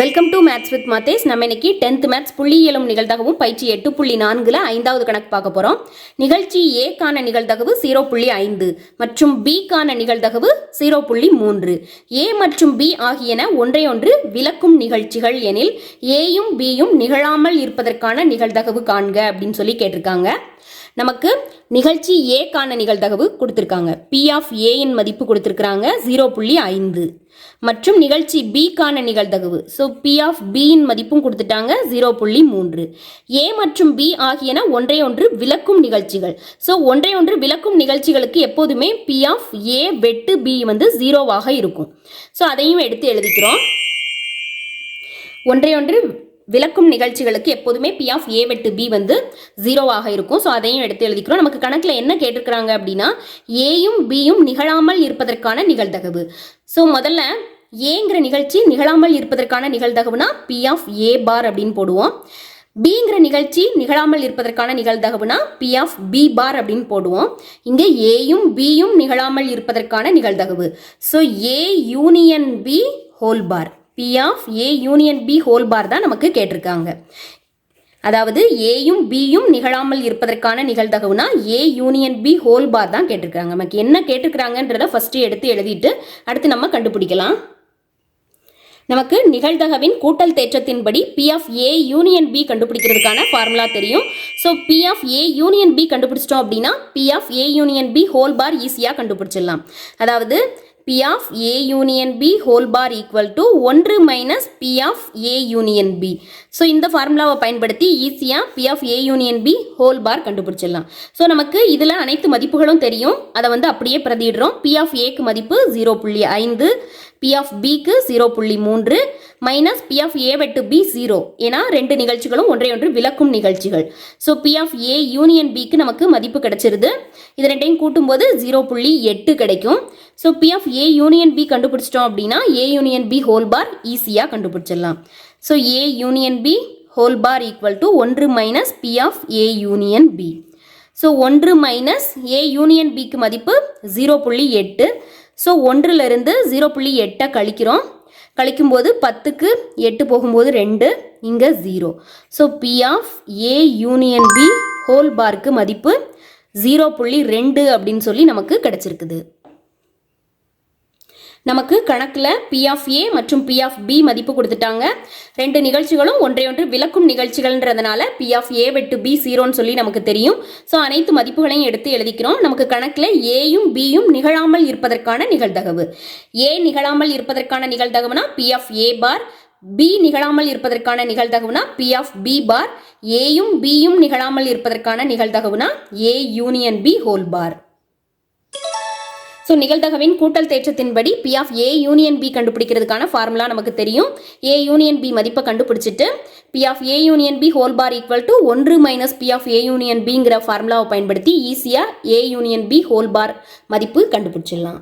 Welcome to maths with Mathes நம்ம இன்னைக்கு tenth maths புள்ளியியலும் நிகழ்தகவும் பயிற்சி எட்டு புள்ளி நான்குல ஐந்தாவது கணக்கு பார்க்க போறோம். நிகழ்ச்சி ஏக்கான நிகழ்தகவு ஜீரோ புள்ளி ஐந்து மற்றும் பிக்கான நிகழ்தகவு ஜீரோ புள்ளி மூன்று. ஏ மற்றும் பி ஆகியன ஒன்றையொன்று விளக்கும் நிகழ்ச்சிகள் எனில் ஏயும் பியும் நிகழாமல் இருப்பதற்கான நிகழ்தகவு காண்க அப்படின்னு சொல்லி கேட்டிருக்காங்க. நமக்கு நிகழ்ச்சி ஏக்கான நிகழ்தகவு கொடுத்துருக்காங்க. பி ஆஃப் ஏயின் மதிப்பு கொடுத்துருக்குறாங்க. ஜீரோ புள்ளி ஐந்து. மற்றும் நிகழ்ச்சி பிக்கான நிகழ்தகவு. ஸோ பி ஆஃப் பியின் மதிப்பும் கொடுத்துட்டாங்க. ஜீரோ புள்ளி மூன்று. ஏ மற்றும் பி ஆகியன ஒன்றே ஒன்று விளக்கும் நிகழ்ச்சிகள். ஸோ ஒன்றே ஒன்று விளக்கும் நிகழ்ச்சிகளுக்கு எப்போதுமே பி ஆஃப் ஏ வெட்டு பி வந்து ஜீரோவாக இருக்கும். ஸோ அதையும் எடுத்து எழுதிக்கிறோம். ஒன்றையொன்று விளக்கும் நிகழ்ச்சிகளுக்கு எப்போதுமே பி ஆஃப் ஏ வெட்டு பி வந்து ஜீரோவாக இருக்கும். ஸோ அதையும் எடுத்து எழுதிக்கிறோம். நமக்கு கணக்கில் என்ன கேட்டிருக்கிறாங்க அப்படின்னா ஏயும் பியும் நிகழாமல் இருப்பதற்கான நிகழ்தகவு. ஸோ முதல்ல ஏங்கிற நிகழ்ச்சி நிகழாமல் இருப்பதற்கான நிகழ்தகவுனா பி ஆஃப் ஏ பார் அப்படின்னு போடுவோம். பிங்கிற நிகழ்ச்சி நிகழாமல் இருப்பதற்கான நிகழ்தகவுனா பி ஆஃப் பி பார் அப்படின்னு போடுவோம். இங்கே ஏயும் பியும் நிகழாமல் இருப்பதற்கான நிகழ்தகவு. So A union B whole bar P of A union B whole bar தான் நமக்கு கேட்டிருக்காங்க. அதாவது ஏயும் பியும் நிகழாமல் இருப்பதற்கான நிகழ்தகவுனா A union B whole bar தான் கேட்டிருக்காங்க. நமக்கு என்ன கேட்டிருக்கிறாங்கன்றத ஃபஸ்ட்டு எடுத்து எழுதிட்டு அடுத்து நம்ம கண்டுபிடிக்கலாம். நமக்கு நிகழ்தகவின் கூட்டல் தேற்றத்தின்படி P of A union B கண்டுபிடிக்கிறதுக்கான formula தெரியும். So P of A union B கண்டுபிடிச்சிட்டோம் அப்படின்னா P of A union B whole bar ஈஸியாக கண்டுபிடிச்சிடலாம். அதாவது P of A union B whole bar equal to ஒன்று minus P of A union B so இந்த ஃபார்முலாவை பயன்படுத்தி ஈஸியாக P of A union B whole bar கண்டுபிடிச்சிடலாம். ஸோ நமக்கு இதில் அனைத்து மதிப்புகளும் தெரியும். அதை வந்து அப்படியே பிரதிடுறோம் பி ஆஃப் ஏக்கு மதிப்பு ஜீரோ புள்ளி ஐந்து பி ஆஃப் பிக்கு ஜீரோ புள்ளி மூன்று மைனஸ் பி ஆஃப் ஏ வெட்டு பி ஜீரோ ஏன்னா ரெண்டு நிகழ்ச்சிகளும் ஒன்றை ஒன்று விளக்கும் நிகழ்ச்சிகள். So P of A union பிக்கு நமக்கு மதிப்பு கிடைச்சிருது. இது ரெண்டையும் கூட்டும்போது ஜீரோ புள்ளி எட்டு கிடைக்கும். So P of A union B கண்டுபிடிச்சிட்டோம் அப்படின்னா A union B whole bar ஈஸியாக கண்டுபிடிச்சிடலாம். So A union B whole bar equal to ஒன்று minus P of A union B so ஒன்று மைனஸ் ஏ யூனியன் பிக்கு மதிப்பு ஜீரோ புள்ளி எட்டு. ஸோ ஒன்றிலிருந்து ஜீரோ புள்ளி எட்டை கழிக்கிறோம். கழிக்கும்போது பத்துக்கு எட்டு போகும்போது ரெண்டு இங்கே zero so P of A union B whole park மதிப்பு ஜீரோ புள்ளி ரெண்டு அப்படின்னு சொல்லி நமக்கு கிடச்சிருக்குது. நமக்கு கணக்கில் பி ஆஃப் ஏ மற்றும் பி ஆஃப் பி மதிப்பு கொடுத்துட்டாங்க. ரெண்டு நிகழ்ச்சிகளும் ஒன்றையொன்று விளக்கும் நிகழ்ச்சிகள்ன்றதுனால பி ஆஃப் ஏ வெட்டு பி ஜீரோன்னு சொல்லி நமக்கு தெரியும். ஸோ அனைத்து மதிப்புகளையும் எடுத்து எழுதிக்கிறோம். நமக்கு கணக்கில் ஏயும் பியும் நிகழாமல் இருப்பதற்கான நிகழ்தகவு. ஏ நிகழாமல் இருப்பதற்கான நிகழ்தகவுனா P of A bar B நிகழாமல் இருப்பதற்கான நிகழ்தகவுனா பி ஆஃப் பி பார் ஏயும் பியும் நிகழாமல் இருப்பதற்கான நிகழ்தகவுனா A union B whole bar so நிகழ்தகவின் கூட்டல் தேற்றத்தின்படி P of A union B கண்டுபிடிக்கிறதுக்கான formula நமக்கு தெரியும். ஏ யூனியன் பி மதிப்பை கண்டுபிடிச்சிட்டு P of A union B whole bar equal to ஒன்று minus P of A union பிங்கிற ஃபார்முலாவை பயன்படுத்தி ஈஸியாக A union B whole bar மதிப்பு கண்டுபிடிச்சிடலாம்.